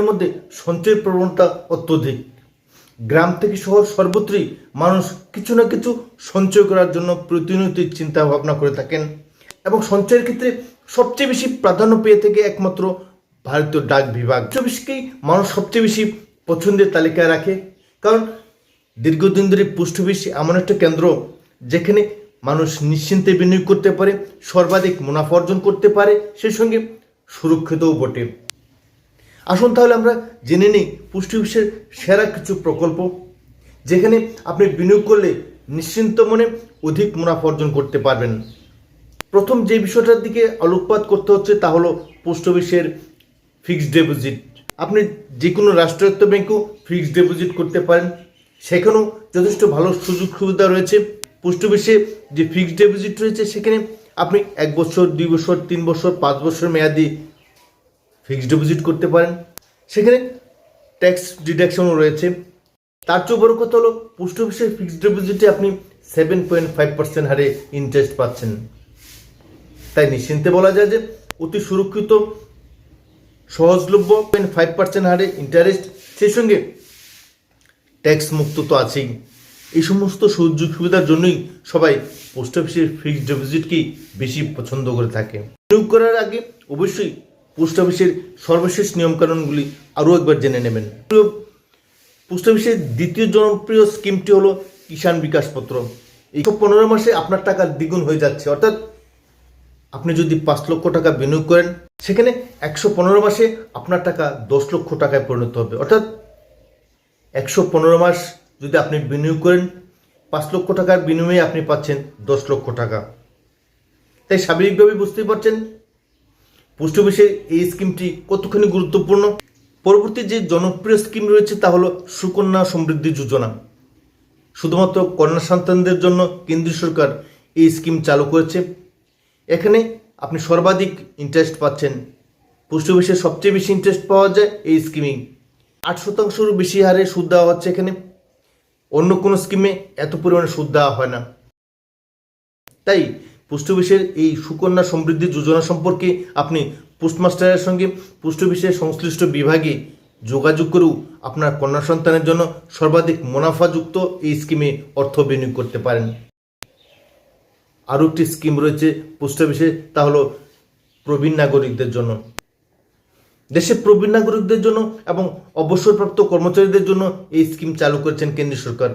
জনগণের মধ্যে সঞ্চয়ের প্রবণতা অত্যধিক। গ্রাম থেকে শহর সর্বত্রই মানুষ কিছু না কিছু সঞ্চয় করার জন্য প্রতিনিয়ত চিন্তা ভাবনা করে থাকেন এবং সঞ্চয়ের ক্ষেত্রে সবচেয়ে বেশি প্রাধান্য পেয়ে থেকে একমাত্র ভারতীয় ডাক বিভাগ। চব্বিশকেই মানুষ সবচেয়ে বেশি পছন্দের তালিকায় রাখে, কারণ দীর্ঘদিন ধরে পোস্ট এমন একটা কেন্দ্র যেখানে মানুষ নিশ্চিন্তে বিনিয়োগ করতে পারে, সর্বাধিক মুনাফা অর্জন করতে পারে, সেই সঙ্গে সুরক্ষিতও বটে। আসুন তাহলে আমরা জেনে নিই পুষ্টি অফিসের সেরা কিছু প্রকল্প, যেখানে আপনি বিনিয়োগ করলে নিশ্চিন্ত মনে অধিক মুনাফা অর্জন করতে পারবেন। প্রথম যে বিষয়টার দিকে আলোকপাত করতে হচ্ছে তা হলো পোস্ট অফিসের ফিক্সড ডিপোজিট। আপনি যে কোনো রাষ্ট্রায়ত্ত ব্যাংকেও ফিক্সড ডিপোজিট করতে পারেন। সেখানেও যথেষ্ট ভালো সুযোগ সুবিধা রয়েছে। পোস্ট অফিসে যে ফিক্সড ডিপোজিট রয়েছে, সেখানে আপনি এক বছর, দুই বছর, তিন বছর, পাঁচ বছর মেয়াদি ফিক্সড ডিপোজিট করতে পারেন। সেখানে ট্যাক্স ডিডাকশনও রয়েছে। তার চেয়ে বড় কথা হলো পোস্ট অফিসের ফিক্সড ডিপোজিটে আপনি সেভেন পয়েন্ট ফাইভ পার্সেন্ট হারে ইন্টারেস্ট পাচ্ছেন। তাই নিশ্চিন্তে বলা যায় যে, অতি সুরক্ষিত, সহজলভ্য পয়েন্ট ফাইভ পার্সেন্ট হারে ইন্টারেস্ট সেই সঙ্গে ট্যাক্স মুক্ত তো আছেই। এই সমস্ত সুযোগ সুবিধার জন্যই সবাই পোস্ট অফিসের ফিক্সড ডিপোজিটকেই বেশি পছন্দ করে থাকে। নিয়োগ করার আগে অবশ্যই পোস্ট অফিসের সর্বশেষ নিয়মকানুনগুলি আরও একবার জেনে নেবেন। পোস্ট অফিসের দ্বিতীয় জনপ্রিয় স্কিমটি হলো কিষাণ বিকাশ পত্র এই পনেরো মাসে আপনার টাকা দ্বিগুণ হয়ে যাচ্ছে। অর্থাৎ আপনি যদি পাঁচ লক্ষ টাকা বিনিয়োগ করেন, সেখানে একশো পনেরো মাসে আপনার টাকা দশ লক্ষ টাকায় পরিণত হবে। অর্থাৎ একশো পনেরো মাস যদি আপনি বিনিয়োগ করেন, পাঁচ লক্ষ টাকার বিনিময়ে আপনি পাচ্ছেন দশ লক্ষ টাকা। তাই স্বাভাবিকভাবে বুঝতেই পারছেন পোস্ট অফিসের এই স্কিমটি কতখানি গুরুত্বপূর্ণ? পরবর্তী যে জনপ্রিয় স্কিম রয়েছে তা হলো সুকন্যা সমৃদ্ধি যোজনা। শুধুমাত্র কন্যা সন্তানদের জন্য কেন্দ্রীয় সরকার এই স্কিম চালু করেছে। এখানে আপনি সর্বাধিক ইন্টারেস্ট পাচ্ছেন। পোস্ট অফিসে সবচেয়ে বেশি ইন্টারেস্ট পাওয়া যায় এই স্কিমে আট শতাংশেরও বেশি হারে সুদ দেওয়া হচ্ছে এখানে। অন্য কোনো স্কিমে এত পরিমাণে সুদ দেওয়া হয় না। তাই পোস্ট অফিসের এই সুকন্যা সমৃদ্ধি যোজনা সম্পর্কে আপনি পোস্টমাস্টারের সঙ্গে পোস্ট অফিসের সংশ্লিষ্ট বিভাগে যোগাযোগ করেও আপনার কন্যা সন্তানের জন্য সর্বাধিক মুনাফাযুক্ত এই স্কিমে অর্থ বিনিয়োগ করতে পারেন। আরও একটি স্কিম রয়েছে পোস্ট তা হলো প্রবীণ নাগরিকদের জন্য। দেশে প্রবীণ নাগরিকদের জন্য এবং অবসরপ্রাপ্ত কর্মচারীদের জন্য এই স্কিম চালু করেছেন কেন্দ্রীয় সরকার।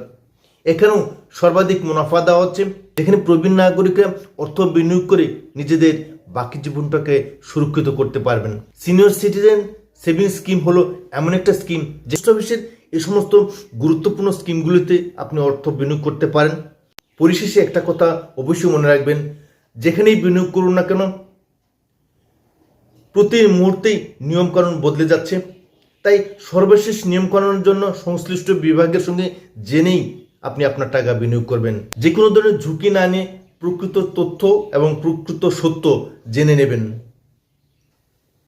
এখানেও সর্বাধিক মুনাফা দেওয়া হচ্ছে। যেখানে প্রবীণ নাগরিকরা অর্থ বিনিয়োগ করে নিজেদের বাকি জীবনটাকে সুরক্ষিত করতে পারবেন। সিনিয়র সিটিজেন সেভিংস স্কিম হলো এমন একটা স্কিম পোস্ট অফিসের এই সমস্ত গুরুত্বপূর্ণ স্কিমগুলিতে আপনি অর্থ বিনিয়োগ করতে পারেন। পরিশেষে একটা কথা অবশ্যই মনে রাখবেন, যেখানেই বিনিয়োগ করুন না কেন, প্রতি মুহূর্তেই নিয়মকানুন বদলে যাচ্ছে। তাই সর্বশেষ নিয়মকানুনের জন্য সংশ্লিষ্ট বিভাগের সঙ্গে জেনেই আপনি আপনার টাকা বিনিয়োগ করবেন। যে কোনো ধরনের ঝুঁকি না নিয়ে প্রকৃত তথ্য এবং প্রকৃত সত্য জেনে নেবেন।